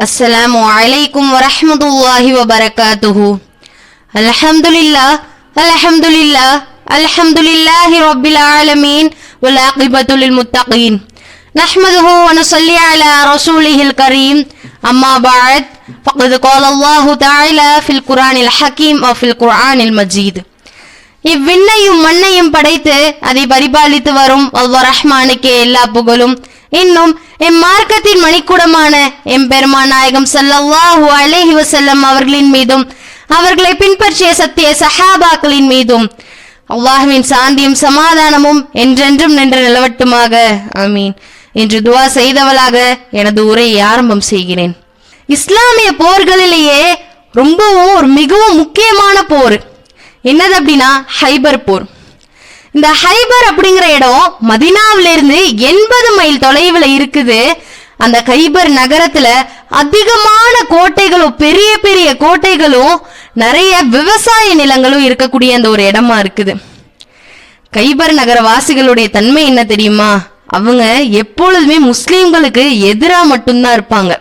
السلام عليكم ورحمة الله وبركاته الحمد لله الحمد لله الحمد لله رب العالمين والعاقبة للمتقين نحمده ونصلي على رسوله الكريم أما بعد فقد قال الله تعالى في القرآن الحكيم أو في القرآن المجيد இவ்விண்ணையும் மண்ணையும் படைத்து அதை பரிபாலித்து வரும் அல்லாஹ் ரஹ்மானுக்கே எல்லா புகழும் இன்னும் எம் மார்க்கத்தின் மணிக்கூடமான எம் பெருமான் நாயகம் ஸல்லல்லாஹு அலைஹி வஸல்லம் அவர்களின் மீதும் அவர்களை பின்பற்றிய சத்திய சஹாபாக்களின் மீதும். அல்லாஹுவின் சாந்தியும் சமாதானமும் என்றென்றும் நின்று நிலவட்டுமாக. ஆமீன். என்று துவா செய்தவளாக எனது உரையை ஆரம்பம் செய்கிறேன். இஸ்லாமிய போர்களிலேயே ரொம்பவும் ஒரு மிகவும் முக்கியமான போர். என்னது அப்படின்னா ஹைபர் போர். இந்த ஹைபர் அப்படிங்கிற இடம் மதினாவில இருந்து எண்பது மைல் தொலைவில் இருக்குது. அந்த கைபர் நகரத்துல அதிகமான கோட்டைகளும் பெரிய பெரிய கோட்டைகளும் நிறைய விவசாய நிலங்களும் இருக்கக்கூடிய அந்த ஒரு இடமா இருக்குது. கைபர் நகர வாசிகளுடைய தன்மை என்ன தெரியுமா? அவங்க எப்பொழுதுமே முஸ்லீம்களுக்கு எதிராக மட்டும்தான் இருப்பாங்க.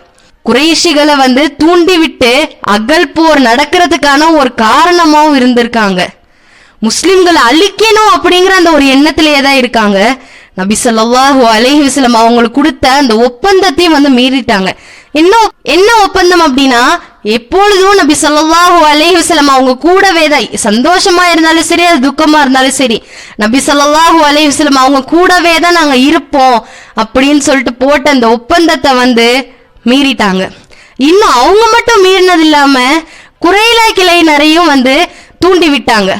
குறைஷிகளை வந்து தூண்டி விட்டு அகல் போர் நடக்கிறதுக்கான ஒரு காரணமாவும் இருந்திருக்காங்க. முஸ்லிம்களை அழிக்கணும் அப்படிங்கிற அந்த ஒரு எண்ணத்திலேயே தான் இருக்காங்க. நபி சொல்லாஹு அலஹி வஸ்லம் அவங்களுக்கு கொடுத்த அந்த ஒப்பந்தத்தையும் வந்து மீறிட்டாங்க. என்ன என்ன ஒப்பந்தம் அப்படின்னா எப்பொழுதும் நபி சொல்லாஹு அலஹி வஸல்லம் அவங்க கூடவே தான் சந்தோஷமா இருந்தாலும் சரி அது துக்கமா இருந்தாலும் சரி நபி சொல்லாஹு அலஹி வஸல்லம் அவங்க கூடவே தான் நாங்க இருப்போம் அப்படின்னு சொல்லிட்டு போட்ட அந்த ஒப்பந்தத்தை வந்து மீறிட்டாங்க. இன்னும் அவங்க மட்டும் மீறினது இல்லாம குறையில கிளையினரையும் வந்து தூண்டி விட்டாங்க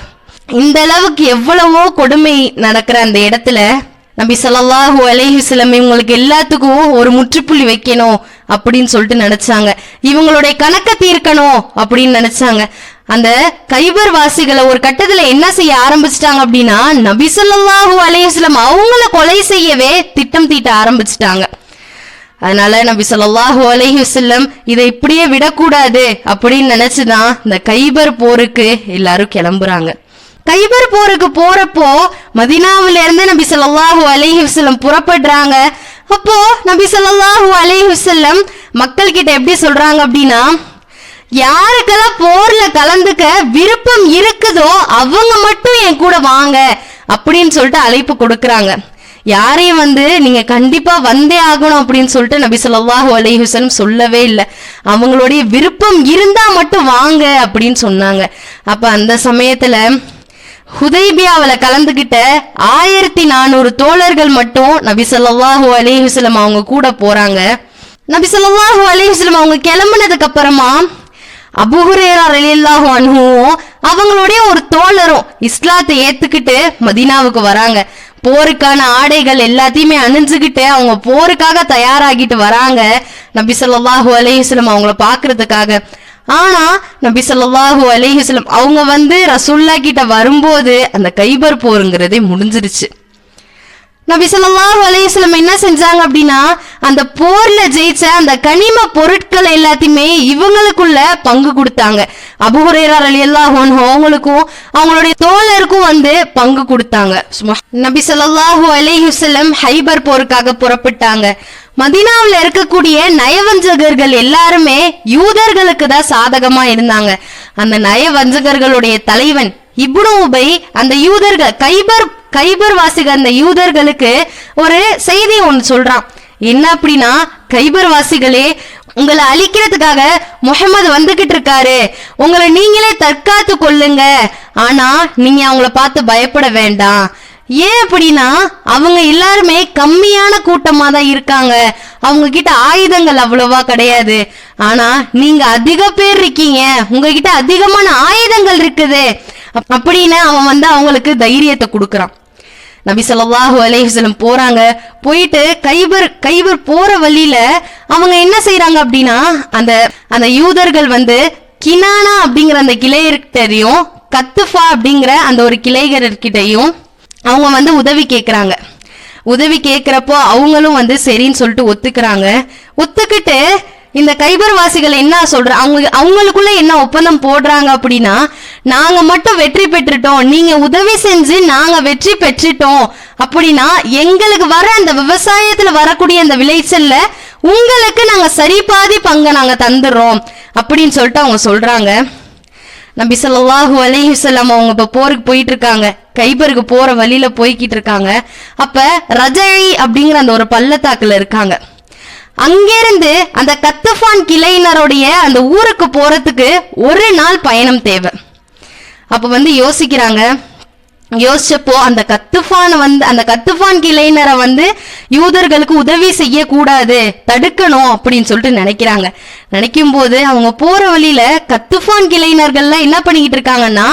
இந்த அளவுக்கு எவ்வளவோ கொடுமை நடக்கிற அந்த இடத்துல நபி ஸல்லல்லாஹு அலைஹி இவங்களுக்கு எல்லாத்துக்கும் ஒரு முற்றுப்புள்ளி வைக்கணும் அப்படின்னு சொல்லிட்டு நினைச்சாங்க. இவங்களுடைய கணக்க தீர்க்கணும் அப்படின்னு நினைச்சாங்க. அந்த கைபர் வாசிகளை ஒரு கட்டத்துல என்ன செய்ய ஆரம்பிச்சிட்டாங்க அப்படின்னா நபி ஸல்லல்லாஹு அவங்கள கொலை செய்யவே திட்டம் தீட்ட ஆரம்பிச்சிட்டாங்க. அதனால நபி சொல்லாஹூ அலைஹி இதை இப்படியே விடக்கூடாது அப்படின்னு நினைச்சுதான் இந்த கைபர் போருக்கு எல்லாரும் கிளம்புறாங்க. கைபர் போருக்கு போறப்போ மதினாவில இருந்து நபி ஸல்லல்லாஹு அலைஹி வசல்லம் புறப்படுறாங்க. அப்போ நபி ஸல்லல்லாஹு அலைஹி வசல்லம் மக்கள் கிட்ட எப்படி சொல்றாங்க அப்படின்னா யாருக்கெல்லாம் போர்ல கலந்துக்க விருப்பம் இருக்குதோ அவங்க மட்டும் என் கூட வாங்க அப்படின்னு சொல்லிட்டு அழைப்பு கொடுக்குறாங்க. யாரையும் வந்து நீங்க கண்டிப்பா வந்தே ஆகணும் அப்படின்னு சொல்லிட்டு நபி ஸல்லல்லாஹு அலைஹி சொல்லவே இல்லை. அவங்களுடைய விருப்பம் இருந்தா மட்டும் வாங்க அப்படின்னு சொன்னாங்க. அப்ப அந்த சமயத்துல ஹுதைபியாவில் கலந்துகிட்ட ஆயிரத்தி நானூறு தோழர்கள் மட்டும் நபி சொல்லாஹு அலைஹி அவங்க கூட போறாங்க. நபி சொல்லாஹு அலைஹி அவங்க கிளம்புனதுக்கு அப்புறமா அபுஹுரேரா ரலியல்லாஹு அன்ஹுவும் அவங்களுடைய ஒரு தோழரும் இஸ்லாத்தை ஏத்துக்கிட்டு மதீனாவுக்கு வராங்க. போருக்கான ஆடைகள் எல்லாத்தையுமே அணிஞ்சுக்கிட்டு அவங்க போருக்காக தயாராகிட்டு வராங்க. நபி சொல்லாஹு அலைஹி அவங்கள பாக்குறதுக்காக. ஆனா நபி சொல்லாஹு அலைஹி அவங்க வந்து ரசூல்லா கிட்ட வரும்போது அந்த கைபர் போருங்கிறதே முடிஞ்சிருச்சு. நபி சொல்லாஹு அலைஹி என்ன செஞ்சாங்க அப்படின்னா அந்த போர்ல ஜெயிச்ச அந்த கனிம பொருட்கள் எல்லாத்தையுமே இவங்களுக்குள்ள பங்கு கொடுத்தாங்க. அபூ அலி அல்லாஹோன் அவங்களுக்கும் அவங்களுடைய தோழருக்கும் வந்து பங்கு கொடுத்தாங்க. நபி சொல்லாஹு அலைஹி ஹைபர் போருக்காக புறப்பட்டாங்க. மதினாவில் இருக்கக்கூடிய நயவஞ்சகர்கள் எல்லாருமே யூதர்களுக்கு தான் சாதகமா இருந்தாங்க. அந்த நயவஞ்சகர்களுடைய தலைவன் இப்னு உபை அந்த யூதர்கள் கைபர் கைபர் வாசிக அந்த யூதர்களுக்கு ஒரு செய்தி ஒன்று சொல்றான். என்ன அப்படின்னா கைபர் வாசிகளே உங்களை அழிக்கிறதுக்காக முஹம்மது வந்துகிட்டு இருக்காரு. உங்களை நீங்களே தற்காத்து கொள்ளுங்க. ஆனா நீங்க அவங்கள பார்த்து பயப்பட வேண்டாம். ஏன் அப்படின்னா அவங்க எல்லாருமே கம்மியான கூட்டமா தான் இருக்காங்க. அவங்க கிட்ட ஆயுதங்கள் அவ்வளவா கிடையாது. ஆனா நீங்க அதிக பேர் இருக்கீங்க. உங்ககிட்ட அதிகமான ஆயுதங்கள் இருக்குது. அப்படின்னு அவன் வந்து அவங்களுக்கு தைரியத்தை கொடுக்கறான். நபி சொல்லாஹு அலேஹலம் போறாங்க. போயிட்டு கைபர் கைபர் போற வழியில அவங்க என்ன செய்யறாங்க அப்படின்னா அந்த அந்த யூதர்கள் வந்து கினானா அப்படிங்கிற அந்த கிளையர்கிட்டையும் கத்துஃபா அப்படிங்கிற அந்த ஒரு கிளைகர்கிட்டையும் அவங்க வந்து உதவி கேட்குறாங்க உதவி கேட்குறப்போ அவங்களும் வந்து சரின்னு சொல்லிட்டு ஒத்துக்கிறாங்க. ஒத்துக்கிட்டு இந்த கைபர் வாசிகள் என்ன சொல்ற அவங்க அவங்களுக்குள்ள என்ன ஒப்பந்தம் போடுறாங்க அப்படின்னா நாங்க மட்டும் வெற்றி பெற்றுட்டோம் நீங்க உதவி செஞ்சு நாங்க வெற்றி பெற்றுட்டோம் அப்படின்னா எங்களுக்கு வர அந்த விவசாயத்துல வரக்கூடிய அந்த விளைச்சல்ல உங்களுக்கு நாங்க சரி பாதி பங்கை நாங்க தந்துடுறோம் அப்படின்னு சொல்லிட்டு அவங்க சொல்றாங்க. நபி ஸல்லல்லாஹு அலைஹி அவங்க இப்ப போருக்கு போயிட்டு இருக்காங்க கைபருக்கு போற வழியில போய்கிட்டு இருக்காங்க அப்ப ரஜை அப்படிங்கிற அந்த ஒரு பள்ளத்தாக்குல இருக்காங்க. அங்கிருந்து அந்த கத்தஃபான் கிளையினருடைய அந்த ஊருக்கு போறதுக்கு ஒரு நாள் பயணம் தேவை. அப்ப வந்து யோசிக்கிறாங்க யோசிச்சப்போ அந்த கத்துஃபான் வந்து அந்த கத்துஃபான் கிளையினரை வந்து யூதர்களுக்கு உதவி செய்யக்கூடாது தடுக்கணும் அப்படின்னு சொல்லிட்டு நினைக்கிறாங்க. நினைக்கும் போது அவங்க போற வழியில கத்துஃபான் கிளையினர்கள்லாம் என்ன பண்ணிக்கிட்டு இருக்காங்கன்னா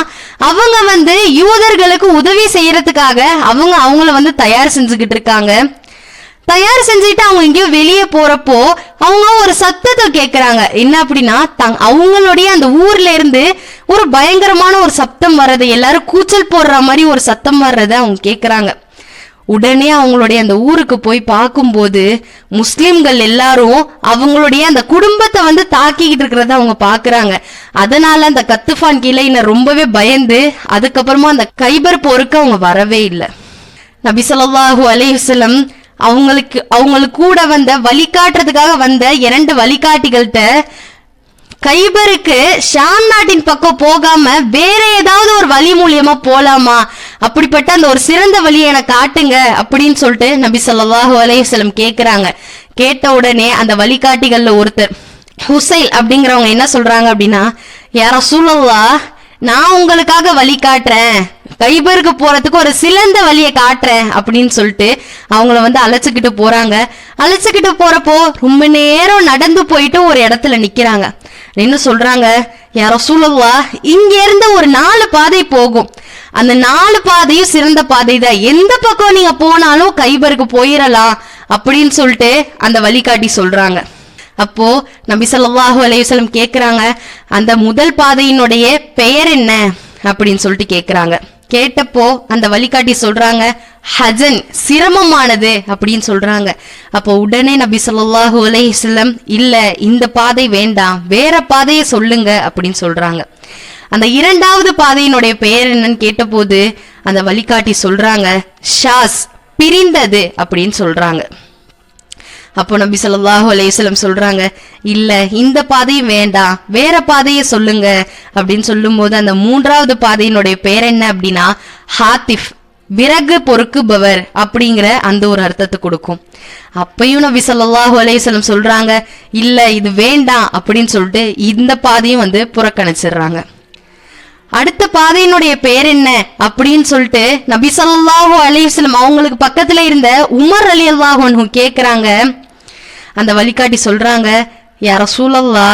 அவங்க வந்து யூதர்களுக்கு உதவி செய்யறதுக்காக அவங்க அவங்கள வந்து தயார் செஞ்சுக்கிட்டு இருக்காங்க. தயார் செஞ்சுட்டு அவங்க எங்கேயோ வெளியே போறப்போ அவங்க ஒரு சத்தத்தை கேக்குறாங்க. என்ன அப்படின்னா தங் அவங்களுடைய அந்த ஊர்ல இருந்து ஒரு பயங்கரமான ஒரு சத்தம் வர்றது எல்லாரும் கூச்சல் போடுற மாதிரி ஒரு சத்தம் வர்றத அவங்க கேக்குறாங்க. உடனே அவங்களுடைய அந்த ஊருக்கு போய் பார்க்கும்போது முஸ்லிம்கள் எல்லாரும் அவங்களுடைய அந்த குடும்பத்தை வந்து தாக்கிக்கிட்டு இருக்கிறத அவங்க பாக்குறாங்க. அதனால அந்த கத்துஃபான் கிளையினர் ரொம்பவே பயந்து அதுக்கப்புறமா அந்த கைபர் போருக்கு அவங்க வரவே இல்லை. நபி ஸல்லல்லாஹு அவங்களுக்கு அவங்களுக்கு கூட வந்த வழிகாட்டுறதுக்காக வந்த இரண்டு வழிகாட்டிகள்கிட்ட கைபருக்கு ஷாம் நாட்டின் பக்கம் போகாம வேற ஏதாவது ஒரு வழி மூலியமா போலாமா? அப்படிப்பட்ட அந்த ஒரு சிறந்த வழியை எனக்கு காட்டுங்க அப்படின்னு சொல்லிட்டு நபி சொல்லாஹு அலையுசலம் வஸல்லம் கேக்குறாங்க. கேட்ட உடனே அந்த வழிகாட்டிகள்ல ஒருத்தர் ஹுசைல் அப்படிங்கிறவங்க என்ன சொல்றாங்க அப்படின்னா யாரோ சூழல்லா நான் உங்களுக்காக வழி காட்டுறேன் கைபருக்கு போறதுக்கு ஒரு சிறந்த வழியை காட்டுறேன் அப்படின்னு சொல்லிட்டு அவங்கள வந்து அழைச்சிக்கிட்டு போறாங்க. அழைச்சிக்கிட்டு போறப்போ ரொம்ப நேரம் நடந்து போயிட்டு ஒரு இடத்துல நிக்கிறாங்க. என்ன சொல்றாங்க? யாரோ சூழல்வா? இங்க இருந்து ஒரு நாலு பாதை போகும். அந்த நாலு பாதையும் சிறந்த பாதை தான் எந்த பக்கம் நீங்க போனாலும் கைபருக்கு போயிடலாம் அப்படின்னு சொல்லிட்டு அந்த வழிகாட்டி சொல்றாங்க. அப்போ நபி ஸல்லல்லாஹு அலைஹி வஸல்லம் கேக்குறாங்க அந்த முதல் பாதையினுடைய பெயர் என்ன? அப்படின்னு சொல்லிட்டு கேக்குறாங்க. கேட்டப்போ அந்த வழிகாட்டி சொல்றாங்க ஹஜன் சிரமமானது அப்படின்னு சொல்றாங்க. அப்போ உடனே நபி சொல்லாஹு அலைஹி இல்ல இந்த பாதை வேண்டாம் வேற பாதையை சொல்லுங்க அப்படின்னு சொல்றாங்க. அந்த இரண்டாவது பாதையினுடைய பெயர் என்னன்னு கேட்டபோது அந்த வழிகாட்டி சொல்றாங்க ஷாஸ் பிரிந்தது அப்படின்னு சொல்றாங்க. அப்போ நபி சொல்லாஹு அலைஹி சொல்றாங்க இல்ல இந்த பாதையும் வேண்டாம் வேற பாதையை சொல்லுங்க. அப்படின்னு சொல்லும் போது அந்த மூன்றாவது பாதையினுடைய பேர் என்ன அப்படின்னா ஹாத்திஃப் விறகு பொறுக்குபவர் அப்படிங்கிற அந்த ஒரு அர்த்தத்தை கொடுக்கும். அப்பயும் நபி சொல்லாஹு அலையுசலம் சொல்றாங்க இல்ல இது வேண்டாம் அப்படின்னு சொல்லிட்டு இந்த பாதையும் வந்து புறக்கணிச்சிடுறாங்க. அடுத்த பாதையினுடைய பேர் என்ன அப்படின்னு சொல்லிட்டு நபி சொல்லாஹு அலிஸ்லம் அவங்களுக்கு பக்கத்துல இருந்த உமர் அலி அன்ஹு கேக்குறாங்க அந்த வழிகாட்டி சொல்றாங்க யார சூழல்லா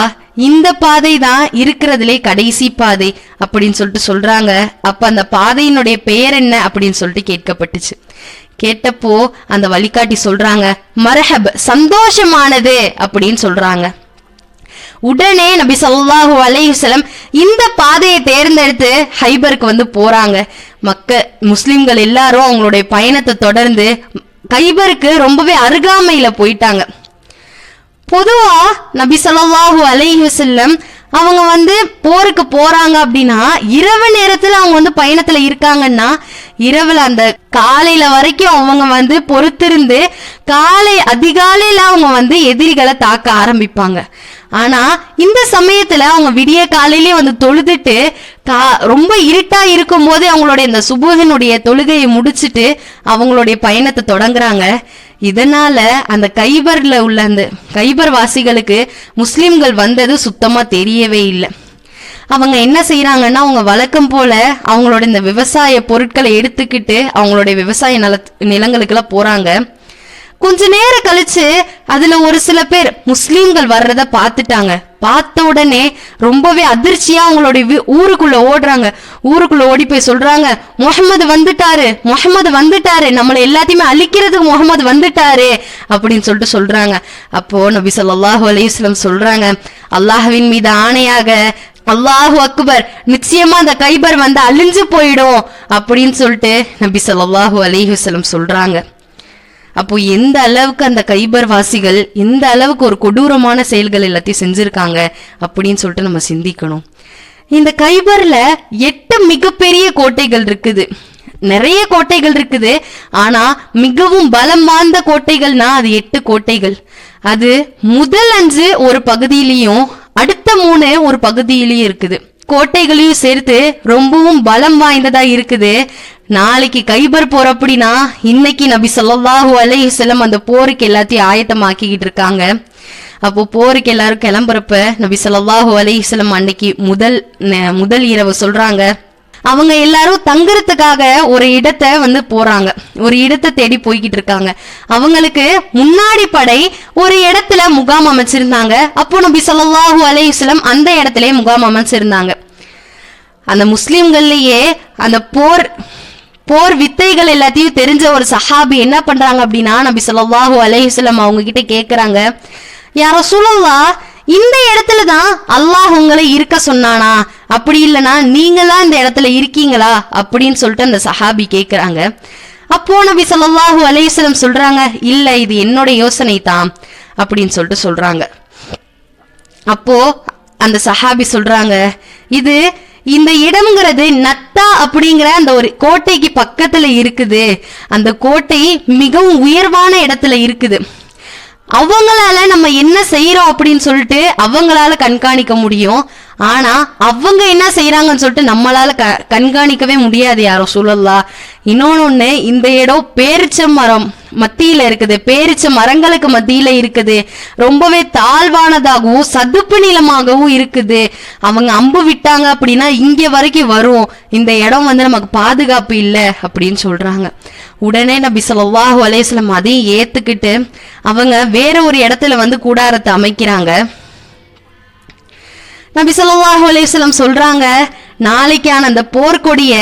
இந்த பாதை தான் இருக்கிறதுலே கடைசி பாதை அப்படின்னு சொல்லிட்டு சொல்றாங்க. அப்ப அந்த பாதையினுடைய பெயர் என்ன அப்படின்னு சொல்லிட்டு கேட்கப்பட்டுச்சு. கேட்டப்போ அந்த வழிகாட்டி சொல்றாங்க மரஹப் சந்தோஷமானது அப்படின்னு சொல்றாங்க. உடனே நபி சல்லாஹூ அலைஹி இந்த பாதையை தேர்ந்தெடுத்து ஹைபருக்கு வந்து போறாங்க. மக்க முஸ்லிம்கள் எல்லாரும் அவங்களுடைய பயணத்தை தொடர்ந்து கைபருக்கு ரொம்பவே அருகாமையில போயிட்டாங்க. பொதுவா நபி சொல்லாஹு அலைஹி செல்லம் அவங்க வந்து போருக்கு போறாங்க அப்படின்னா இரவு நேரத்துல அவங்க வந்து பயணத்துல இருக்காங்கன்னா இரவுல அந்த காலையில வரைக்கும் அவங்க வந்து பொறுத்திருந்து காலை அதிகாலையில அவங்க வந்து எதிரிகளை தாக்க ஆரம்பிப்பாங்க. ஆனா இந்த சமயத்துல அவங்க விடிய காலையிலேயே வந்து தொழுதுட்டு கா ரொம்ப இருட்டா இருக்கும் போதே அவங்களுடைய இந்த சுபுகனுடைய தொழுகையை முடிச்சுட்டு அவங்களுடைய பயணத்தை தொடங்குறாங்க. இதனால அந்த கைபர்ல உள்ள அந்த கைபர் வாசிகளுக்கு முஸ்லிம்கள் வந்தது சுத்தமா தெரியவே இல்லை. அவங்க என்ன செய்யறாங்கன்னா அவங்க வழக்கம் போல அவங்களோட இந்த விவசாய பொருட்களை எடுத்துக்கிட்டு அவங்களுடைய விவசாய நில நிலங்களுக்கெல்லாம் போறாங்க. கொஞ்ச நேரம் கழிச்சு அதுல ஒரு சில பேர் முஸ்லீம்கள் வர்றத பார்த்துட்டாங்க. பார்த்த உடனே ரொம்பவே அதிர்ச்சியா அவங்களுடைய ஊருக்குள்ள ஓடுறாங்க. ஊருக்குள்ள ஓடி போய் சொல்றாங்க முகமது வந்துட்டாரு முகமது வந்துட்டாரு நம்மளை எல்லாத்தையுமே அழிக்கிறதுக்கு முகமது வந்துட்டாரு அப்படின்னு சொல்லிட்டு சொல்றாங்க. அப்போ நபி சொல்லாஹு அலைஹி சொல்றாங்க அல்லாஹுவின் மீது ஆணையாக அல்லாஹு அக்பர் நிச்சயமா அந்த கைபர் வந்து அழிஞ்சு போயிடும் அப்படின்னு சொல்லிட்டு நபி சொல்லாஹு அலிஹுசலம் சொல்றாங்க. அப்போ எந்த அளவுக்கு அந்த கைபர் வாசிகள் எந்த அளவுக்கு ஒரு கொடூரமான செயல்கள் எல்லாத்தையும் செஞ்சிருக்காங்க அப்படின்னு சொல்லிட்டு நம்ம சிந்திக்கணும். இந்த கைபர்ல எட்டு மிகப்பெரிய கோட்டைகள் இருக்குது. நிறைய கோட்டைகள் இருக்குது. ஆனா மிகவும் பலம் வாய்ந்த கோட்டைகள்னா அது எட்டு கோட்டைகள். அது முதல் அஞ்சு ஒரு பகுதியிலையும் அடுத்த மூணு ஒரு பகுதியிலையும் இருக்குது. கோட்டைகளையும் சேர்த்து ரொம்பவும் பலம் வாய்ந்ததா இருக்குது. நாளைக்கு கைபர் போற அப்படின்னா இன்னைக்கு நபி ஸல்லல்லாஹு அலைஹி செல்லம் அந்த போருக்கு எல்லாத்தையும் ஆயத்தமாக்கிக்கிட்டு இருக்காங்க. அப்போ போருக்கு எல்லாரும் கிளம்புறப்ப நபி ஸல்லல்லாஹு அலைஹி செல்லம் அன்னைக்கு முதல் முதல் இரவு சொல்றாங்க. அவங்க எல்லாரும் தங்குறதுக்காக ஒரு இடத்தை வந்து போறாங்க. ஒரு இடத்தை தேடி போய்கிட்டு இருக்காங்க. அவங்களுக்கு முன்னாடி படை ஒரு இடத்துல முகாம் அமைச்சிருந்தாங்க. அப்போ நபி ஸல்லல்லாஹு அலையுஸ்லம் அந்த இடத்துலயே முகாம் அமைச்சிருந்தாங்க. அந்த முஸ்லிம்கள்லயே அந்த போர் போர் வித்தைகள் எல்லாத்தையும் தெரிஞ்ச ஒரு சஹாபி என்ன பண்றாங்க அப்படின்னா நபி ஸல்லல்லாஹு அலைஹி அவங்க கிட்ட கேக்குறாங்க. யார சொல்லலாம் இந்த இடத்துல தான் அல்லாஹ் உங்களை இருக்க சொன்னானா? அப்படி இல்லனா நீங்களா இந்த இடத்துல இருக்கீங்களா? அப்படின்னு சொல்லிட்டு அந்த சஹாபி கேக்குறாங்க. அப்போ நபி ஸல்லல்லாஹு அலைஹி சொல்றாங்க இல்ல இது என்னோட யோசனை தான். அப்படின்னு சொல்லிட்டு சொல்றாங்க. அப்போ அந்த சஹாபி சொல்றாங்க இது இந்த இடம்ங்கிறது நத்தா அப்படிங்கிற அந்த ஒரு கோட்டைக்கு பக்கத்துல இருக்குது. அந்த கோட்டை மிகவும் உயர்வான இடத்துல இருக்குது. அவங்களால நம்ம என்ன செய்யறோம் அப்படின்னு சொல்லிட்டு அவங்களால கண்காணிக்க முடியும். ஆனா அவங்க என்ன செய்யறாங்கன்னு சொல்லிட்டு நம்மளால க கண்காணிக்கவே முடியாது யாரும் சொல்லலா இன்னொன்னு ஒண்ணு இந்த இடம் பேரிச்ச மரம் மத்தியில இருக்குது. பேரிச்ச மரங்களுக்கு மத்தியில இருக்குது. ரொம்பவே தாழ்வானதாகவும் சதுப்பு நிலமாகவும் இருக்குது. அவங்க அம்பு விட்டாங்க அப்படின்னா இங்க வரைக்கும் வரும். இந்த இடம் வந்து நமக்கு பாதுகாப்பு இல்லை அப்படின்னு சொல்றாங்க. உடனே நபி ஸல்லல்லாஹு அலைஹி அதையும் ஏத்துக்கிட்டு அவங்க வேற ஒரு இடத்துல வந்து கூடாரத்தை அமைக்கிறாங்க. நபி ஸல்லல்லாஹு வலேசலம் சொல்றாங்க நாளைக்கான அந்த போர்க்கொடிய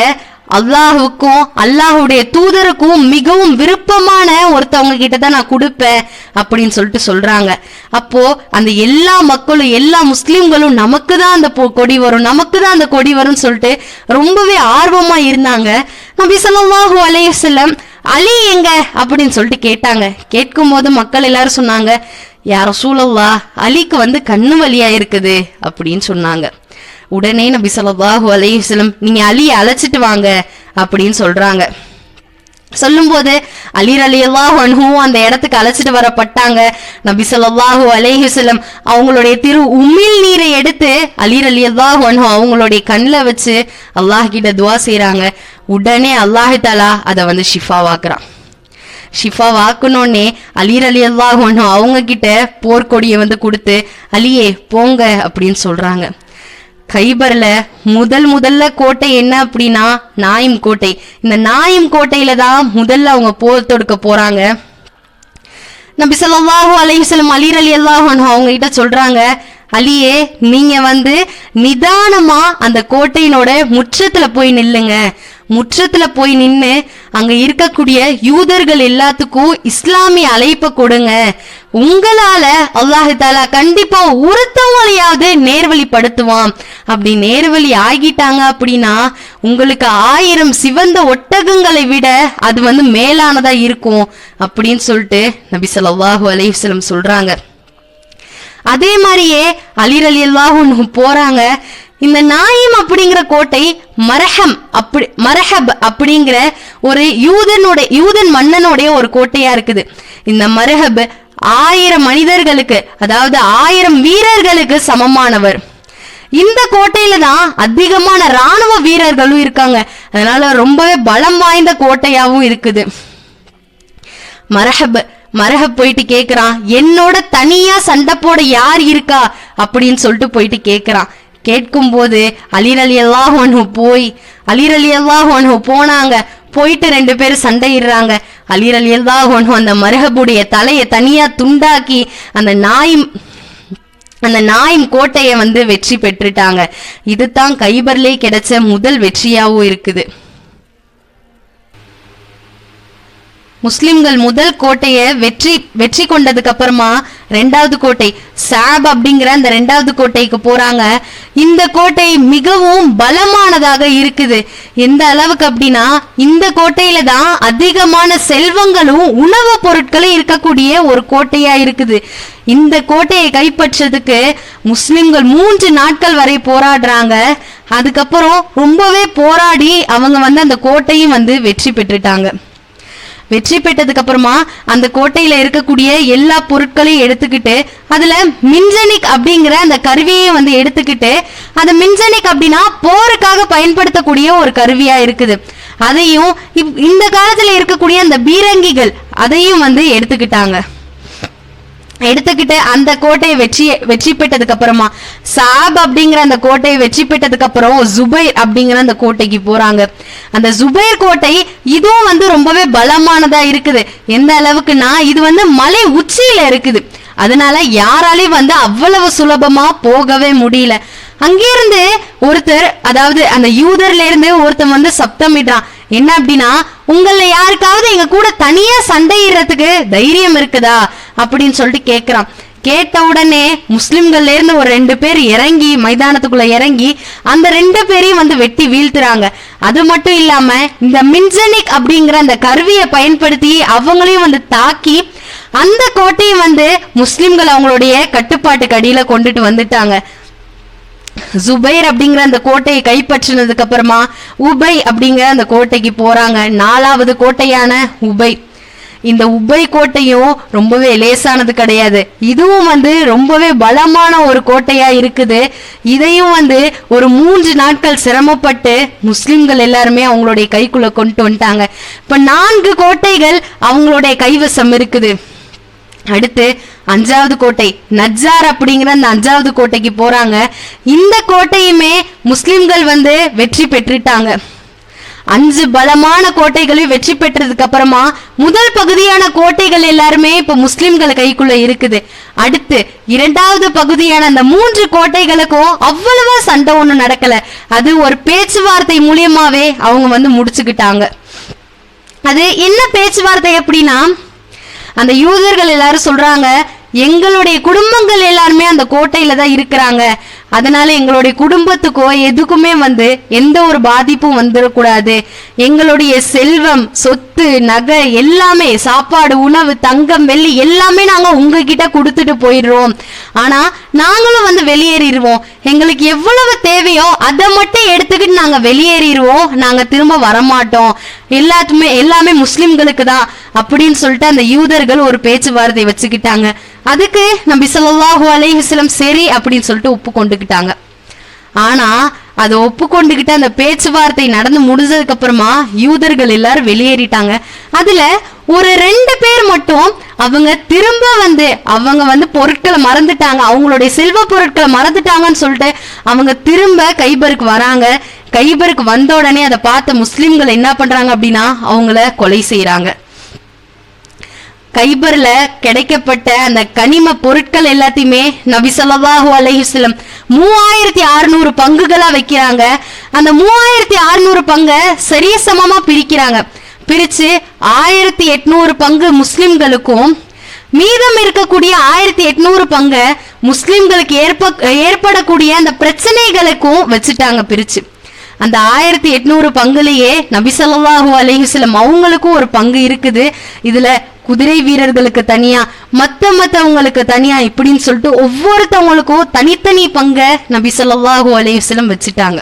அல்லாஹுக்கும் அல்லாஹுடைய தூதருக்கும் மிகவும் விருப்பமான ஒருத்தவங்க கிட்ட தான் நான் கொடுப்பேன் அப்படின்னு சொல்லிட்டு சொல்றாங்க. அப்போ அந்த எல்லா மக்களும் எல்லா முஸ்லிம்களும் நமக்கு தான் அந்த பொ- கொடி வரும் நமக்கு தான் அந்த கொடி வரும்னு சொல்லிட்டு ரொம்பவே ஆர்வமா இருந்தாங்க. நபி ஸல்லல்லாஹு அலைஹி அலி எங்க? அப்படின்னு சொல்லிட்டு கேட்டாங்க. கேட்கும் போது மக்கள் எல்லாரும் சொன்னாங்க யார சூழல்லா அலிக்கு வந்து கண்ணு வழியா இருக்குது? அப்படின்னு சொன்னாங்க. உடனே நபி ஸல்லல்லாஹு அலைஹி நீங்க அலியை அழைச்சிட்டு வாங்க அப்படின்னு சொல்றாங்க. சொல்லும்போது அலிர் அலி அல்லாஹ் அந்த இடத்துக்கு அழைச்சிட்டு வரப்பட்டாங்க. நபி சொல்லாஹு அலேஹுசலம் அவங்களுடைய திரு உமிழ் நீரை எடுத்து அலிர் அலி அல்லாஹ் அவங்களுடைய கண்ணில் வச்சு அல்லாஹ் கிட்ட துவா செய்யறாங்க உடனே அல்லாஹு தாலா அதை வந்து ஷிஃபாவாக்குறான். ஷிஃபா வாக்குனோடனே அலீர் அலி அல்லாஹ் அவங்க கிட்ட போர்க்கொடியை வந்து கொடுத்து அலியே போங்க அப்படின்னு சொல்றாங்க. கைபர்ல முதல் முதல்ல கோட்டை என்ன அப்படின்னா நாயிம் கோட்டை. இந்த நாயிம் கோட்டையில தான் முதல்ல அவங்க போர் தொடுக்க போறாங்க. நபி ஸல்லல்லாஹு அலைஹி அலீர் அலி ரலியல்லாஹு அவங்க கிட்ட சொல்றாங்க அலியே நீங்க வந்து நிதானமா அந்த கோட்டையினோட முற்றத்துல போய் நில்லுங்க. முற்றத்துல போய் நின்னு அங்க இருக்கக்கூடிய யூதர்கள் எல்லாத்துக்கும் இஸ்லாமிய அழைப்பை கொடுங்க. உங்களால அல்லாஹாலா கண்டிப்பா ஒருத்தவங்களையாவது நேர்வழிப்படுத்துவான். அப்படி நேர்வழி ஆகிட்டாங்க அப்படின்னா உங்களுக்கு ஆயிரம் சிவந்த ஒட்டகங்களை விட அது வந்து மேலானதா இருக்கும் அப்படின்னு சொல்லிட்டு நபி அல்லாஹு அலைஹி சொல்றாங்க. அதே மாதிரியே அலிர் அலி போறாங்க. இந்த நாயிம் அப்படிங்கிற கோட்டை மரஹம் அப்படி மரஹப் அப்படிங்கிற ஒரு யூதனுடைய யூதன் மன்னனுடைய ஒரு கோட்டையா இருக்குது. இந்த மரஹப் ஆயிரம் மனிதர்களுக்கு அதாவது ஆயிரம் வீரர்களுக்கு சமமானவர். இந்த கோட்டையில தான் அதிகமான ராணுவ வீரர்களும் இருக்காங்க. அதனால ரொம்பவே பலம் வாய்ந்த கோட்டையாவும் இருக்குது. மரஹப் மரஹப் போயிட்டு கேக்குறான் என்னோட தனியா சண்டை போட யார் இருக்கா? அப்படின்னு சொல்லிட்டு போயிட்டு கேக்குறான். கேட்கும் போது அலிர் அலி அல்லாஹ் போய் அலிர் அலி அல்லாஹ் போனாங்க. போயிட்டு ரெண்டு பேரும் சண்டையிடுறாங்க. அலிர் அலி அல்லாஹ் அந்த மரஹபுடைய தலையை தனியா துண்டாக்கி அந்த நாயும் அந்த நாயும் கோட்டையை வந்து வெற்றி பெற்றுட்டாங்க. இதுதான் கைபர்லே கிடைச்ச முதல் வெற்றியாகவும் இருக்குது. முஸ்லிம்கள் முதல் கோட்டையை வெற்றி வெற்றி கொண்டதுக்கு அப்புறமா ரெண்டாவது கோட்டை சாப் அப்படிங்கிற அந்த ரெண்டாவது கோட்டைக்கு போறாங்க. இந்த கோட்டை மிகவும் பலமானதாக இருக்குது. எந்த அளவுக்கு அப்படின்னா இந்த கோட்டையில தான் அதிகமான செல்வங்களும் உணவுப் பொருட்களும் இருக்கக்கூடிய ஒரு கோட்டையா இருக்குது. இந்த கோட்டையை கைப்பற்றதுக்கு முஸ்லிம்கள் மூன்று நாட்கள் வரை போராடுறாங்க. அதுக்கப்புறம் ரொம்பவே போராடி அவங்க வந்து அந்த கோட்டையும் வந்து வெற்றி பெற்றுட்டாங்க. வெற்றி பெற்றதுக்கு அப்புறமா அந்த கோட்டையில இருக்கக்கூடிய எல்லா பொருட்களையும் எடுத்துக்கிட்டு அதுல மின்சனிக் அப்படிங்கிற அந்த கருவியை வந்து எடுத்துக்கிட்டு அந்த மின்சனிக் அப்படின்னா போருக்காக பயன்படுத்தக்கூடிய ஒரு கருவியா இருக்குது. அதையும் இப்- இந்த காலத்துல இருக்கக்கூடிய அந்த பீரங்கிகள் அதையும் வந்து எடுத்துக்கிட்டாங்க. எடுத்துக்கிட்டு அந்த கோட்டையை வெற்றி வெற்றி பெற்றதுக்கு அப்புறமா சாப் அப்படிங்கிற அந்த கோட்டையை வெற்றி பெற்றதுக்கு அப்புறம் ஜுபைர் அப்படிங்கிற அந்த கோட்டைக்கு போறாங்க. அந்த ஜுபைர் கோட்டை இதுவும் வந்து ரொம்பவே பலமானதா இருக்குது. எந்த அளவுக்குன்னா இது வந்து மலை உச்சியில இருக்குது. அதனால யாராலையும் வந்து அவ்வளவு சுலபமா போகவே முடியல. அங்கிருந்து ஒருத்தர் அதாவது அந்த யூதர்ல இருந்து ஒருத்தன் வந்து சப்தமிடுறான் என்ன அப்படின்னா உங்களை யாருக்காவது எங்க கூட தனியா சண்டையிடுறதுக்கு தைரியம் இருக்குதா? அப்படின்னு சொல்லிட்டு கேட்குறான் கேட்ட உடனே முஸ்லிம்கள்ல இருந்து ஒரு ரெண்டு பேர் இறங்கி மைதானத்துக்குள்ள இறங்கி அந்த ரெண்டு பேரையும் வந்து வெட்டி வீழ்த்துறாங்க. அது மட்டும் இல்லாம இந்த மின்சனிக் அப்படிங்கிற அந்த கருவியை பயன்படுத்தி அவங்களையும் வந்து தாக்கி அந்த கோட்டையை வந்து முஸ்லிம்கள் அவங்களுடைய கட்டுப்பாட்டுக்கு அடியில கொண்டுட்டு வந்துட்டாங்க. ஜுபைர் அப்படிங்கிற அந்த கோட்டையை கைப்பற்றினதுக்கு அப்புறமா உபை அப்படிங்கிற அந்த கோட்டைக்கு போறாங்க. நாலாவது கோட்டையான உபை. இந்த உபை கோட்டையும் ரொம்பவே லேசானது கிடையாது. இதுவும் வந்து ரொம்பவே பலமான ஒரு கோட்டையா இருக்குது. இதையும் வந்து ஒரு மூன்று நாட்கள் சிரமப்பட்டு முஸ்லிம்கள் எல்லாருமே அவங்களுடைய கைக்குள்ள கொண்டு வந்துட்டாங்க. இப்ப நான்கு கோட்டைகள் அவங்களுடைய கைவசம் இருக்குது. அடுத்து அஞ்சாவது கோட்டை நஜ்ஜார் அப்படிங்கிற அந்த அஞ்சாவது கோட்டைக்கு போறாங்க. இந்த கோட்டையுமே முஸ்லிம்கள் வந்து வெற்றி பெற்றுட்டாங்க. அஞ்சு பலமான கோட்டைகளையும் வெற்றி பெற்றதுக்கு அப்புறமா முதல் பகுதியான கோட்டைகள் எல்லாருமே இப்ப முஸ்லிம்கள் கைக்குள்ள இருக்குது. அடுத்து இரண்டாவது பகுதியான அந்த மூன்று கோட்டைகளுக்கும் அவ்வளவா சண்டை ஒண்ணும் நடக்கல. அது ஒரு பேச்சுவார்த்தை மூலியமாவே அவங்க வந்து முடிச்சுக்கிட்டாங்க. அது என்ன பேச்சுவார்த்தை அப்படின்னா அந்த யூதர்கள் எல்லாரும் சொல்றாங்க எங்களுடைய குடும்பங்கள் எல்லாருமே அந்த கோட்டையில தான் இருக்கிறாங்க. அதனால எங்களுடைய குடும்பத்துக்கோ எதுக்குமே வந்து எந்த ஒரு பாதிப்பும் வந்துடக்கூடாது. எங்களுடைய செல்வம் சொத்து நகை எல்லாமே சாப்பாடு உணவு தங்கம் வெள்ளி எல்லாமே நாங்க உங்ககிட்ட கொடுத்துட்டு போயிடுறோம். ஆனா நாங்களும் வந்து வெளியேறிடுவோம். எங்களுக்கு எவ்வளவு தேவையோ அதை மட்டும் எடுத்துக்கிட்டு நாங்க வெளியேறிடுவோம். நாங்க திரும்ப வரமாட்டோம். எல்லாத்துமே எல்லாமே முஸ்லிம்களுக்கு தான் அப்படின்னு சொல்லிட்டு அந்த யூதர்கள் ஒரு பேச்சுவார்த்தை வச்சுக்கிட்டாங்க. அதுக்கு நம்பி ஸல்லல்லாஹு அலைஹி சரி அப்படின்னு சொல்லிட்டு ஒப்பு கொண்டுக்கிட்டாங்க ஆனா அதை ஒப்புக்கொண்டுகிட்ட அந்த பேச்சுவார்த்தை நடந்து முடிஞ்சதுக்கு அப்புறமா யூதர்கள் எல்லாரும் வெளியேறிட்டாங்க. அதுல ஒரு ரெண்டு பேர் மட்டும் அவங்க திரும்ப வந்து அவங்க வந்து பொருட்களை மறந்துட்டாங்க. அவங்களுடைய செல்வ பொருட்களை மறந்துட்டாங்கன்னு சொல்லிட்டு அவங்க திரும்ப கைபருக்கு வராங்க. கைபருக்கு வந்த உடனே அதை பார்த்த முஸ்லிம்கள் என்ன பண்றாங்க அப்படின்னா அவங்கள கொலை செய்யறாங்க கைபர்ல கிடைக்கப்பட்ட அந்த கனிம பொருட்கள் எல்லாத்தையுமே நபி ஸல்லல்லாஹு அலைஹி மூவாயிரத்தி அறுநூறு பங்குகளா வைக்கிறாங்க. அந்த மூவாயிரத்தி அறுநூறு பங்கை சரியசமமா பிரிக்கிறாங்க. பிரிச்சு ஆயிரத்தி எட்நூறு பங்கு முஸ்லிம்களுக்கும் மீதம் இருக்கக்கூடிய ஆயிரத்தி எட்நூறு பங்க முஸ்லிம்களுக்கு ஏற்ப ஏற்படக்கூடிய அந்த பிரச்சனைகளுக்கும் வச்சுட்டாங்க பிரிச்சு. அந்த ஆயிரத்தி எட்நூறு பங்குலயே நபி ஸல்லல்லாஹு அவங்களுக்கும் ஒரு பங்கு இருக்குது. இதுல குதிரை வீரர்களுக்கு தனியா மத்த மத்தவங்களுக்கு தனியா இப்படின்னு சொல்லிட்டு ஒவ்வொருத்தவங்களுக்கும் தனித்தனி பங்க நபி சொல்லாஹூ அலைஹி வச்சுட்டாங்க.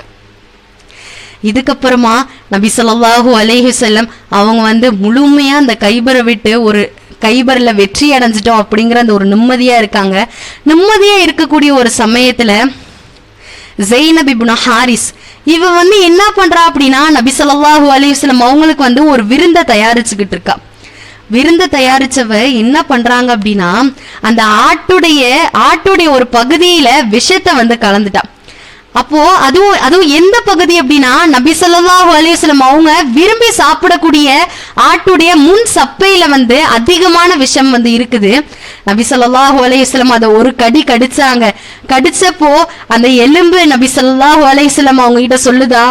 இதுக்கப்புறமா நபி சொல்லாஹூ அலைஹி அவங்க வந்து முழுமையா அந்த கைபரை விட்டு ஒரு கைபரில் வெற்றி அடைஞ்சிட்டோம் அப்படிங்கிற அந்த ஒரு நிம்மதியாக இருக்காங்க. நிம்மதியாக இருக்கக்கூடிய ஒரு சமயத்தில் ஜெய்னப் ஹாரிஸ் இவ வந்து என்ன பண்ணுறா அப்படின்னா நபி சொல்லாஹூ அலைஹி அவங்களுக்கு வந்து ஒரு விருந்தை தயாரிச்சுக்கிட்டு இருக்கா. விருந்தை தயாரிச்சவ என்ன பண்றாங்க அப்படின்னா அந்த ஆட்டுடைய ஆட்டுடைய ஒரு பகுதியில விஷத்தை வந்து கலந்துட்டா. அப்போ அதுவும் அதுவும் எந்த பகுதி அப்படின்னா நபி ஸல்லல்லாஹு அலைஹி அவங்க விரும்பி சாப்பிடக்கூடிய ஆட்டுடைய முன் சப்பையில வந்து அதிகமான விஷம் வந்து இருக்குது. நபி சொல்லாஹ் அலைஹி அதை ஒரு கடி கடிச்சாங்க. கடிச்சப்போ அந்த எலும்பு நபி சொல்லாஹ் அலைஹி அவங்க கிட்ட சொல்லுதா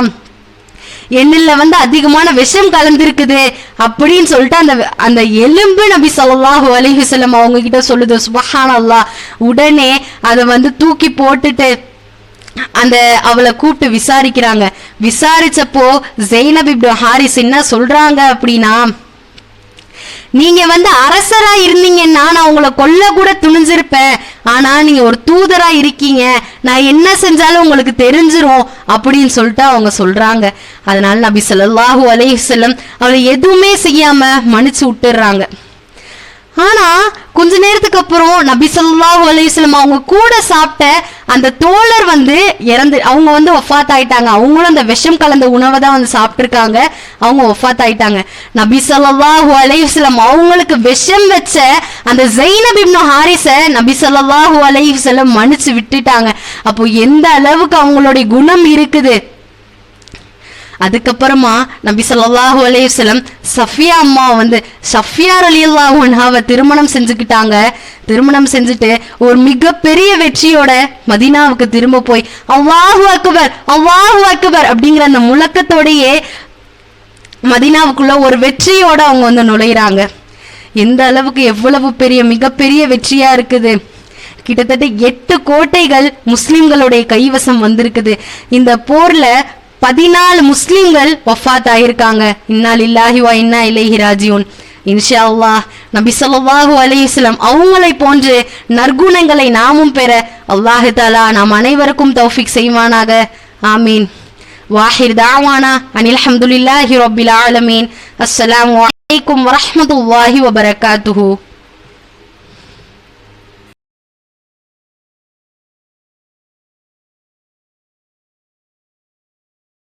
என்னில வந்து அதிகமான விஷம் கலந்திருக்குது அப்படின்னு சொல்லிட்டு அந்த அந்த எலும்பு நபி ஸல்லல்லாஹு அலிஹி செல்லம் அவங்க கிட்ட சொல்லுது சுபஹானல்லாஹ். உடனே அதை வந்து தூக்கி போட்டுட்டு அந்த அவளை கூப்பிட்டு விசாரிக்கிறாங்க. விசாரிச்சப்போ ஜெய்னப் இப்படி ஹாரிஸ் என்ன சொல்றாங்க அப்படின்னா நீங்க வந்து அரசரா இருந்தீங்கன்னா நான் உங்களை கொல்ல கூட துணிஞ்சிருப்பேன். ஆனா நீங்க ஒரு தூதரா இருக்கீங்க. நான் என்ன செஞ்சாலும் உங்களுக்கு தெரிஞ்சிரும் அப்படின்னு சொல்லிட்டு அவங்க சொல்றாங்க. அதனால நபி சொல்லாஹு அலைஹி செல்லம் அவளை எதுவுமே செய்யாம மன்னிச்சு விட்டுடுறாங்க. ஆனா கொஞ்ச நேரத்துக்கு அப்புறம் நபி சொல்லாஹு அலைஹி செல்லம் அவங்க கூட சாப்பிட்ட அந்த தோழர் வந்து இறந்து அவங்க வந்து ஒஃபாத் ஆயிட்டாங்க அவங்களும் அந்த விஷம் கலந்த உணவை தான் வந்து சாப்பிட்டுருக்காங்க. அவங்க ஒஃபாத் ஆயிட்டாங்க நபி ஸல்லல்லாஹு அலைஹி அவங்களுக்கு விஷம் வச்ச அந்த ஜெய்னபிம்னு இப்னு ஹாரிஸ நபி ஸல்லல்லாஹு அலைஹி மன்னிச்சு விட்டுட்டாங்க. அப்போ எந்த அளவுக்கு அவங்களுடைய குணம் இருக்குது? அதுக்கப்புறமா நபி ஸல்லல்லாஹு அலைஹி சஃபியா அம்மா வந்து சஃபியார் அலி அன்ஹாவை திருமணம் செஞ்சுக்கிட்டாங்க. திருமணம் செஞ்சுட்டு ஒரு மிகப்பெரிய வெற்றியோட மதீனாவுக்கு திரும்ப போய் அவ்வாஹு அக்பர் அவ்வாஹு அக்பர் அப்படிங்கிற அந்த முழக்கத்தோடையே மதீனாவுக்குள்ள ஒரு வெற்றியோட அவங்க வந்து நுழையிறாங்க. எந்த அளவுக்கு எவ்வளவு பெரிய மிகப்பெரிய வெற்றியா இருக்குது. கிட்டத்தட்ட எட்டு கோட்டைகள் முஸ்லிம்களுடைய கைவசம் வந்திருக்குது. இந்த போர்ல பதினாலு முஸ்லிம்கள் வஃபாத் ஆயிருக்காங்க இன்னால் இல்லாஹிவா இன்னா இல்லை ராஜியூன். இன்ஷா அல்லாஹ் நபி ஸல்லல்லாஹு அலைஹி அவங்களை போன்று நற்குணங்களை நாமும் பெற அல்லாஹு தாலா நாம் அனைவருக்கும் தௌஃபிக் செய்வானாக. ஆமீன். வாஹிர் தாவானா அனில் அஹமதுல்லாஹி ரபில் ஆலமீன். அஸ்லாம் அலைக்கும் வரமத்துல்லாஹி வபரகாத்துஹூ.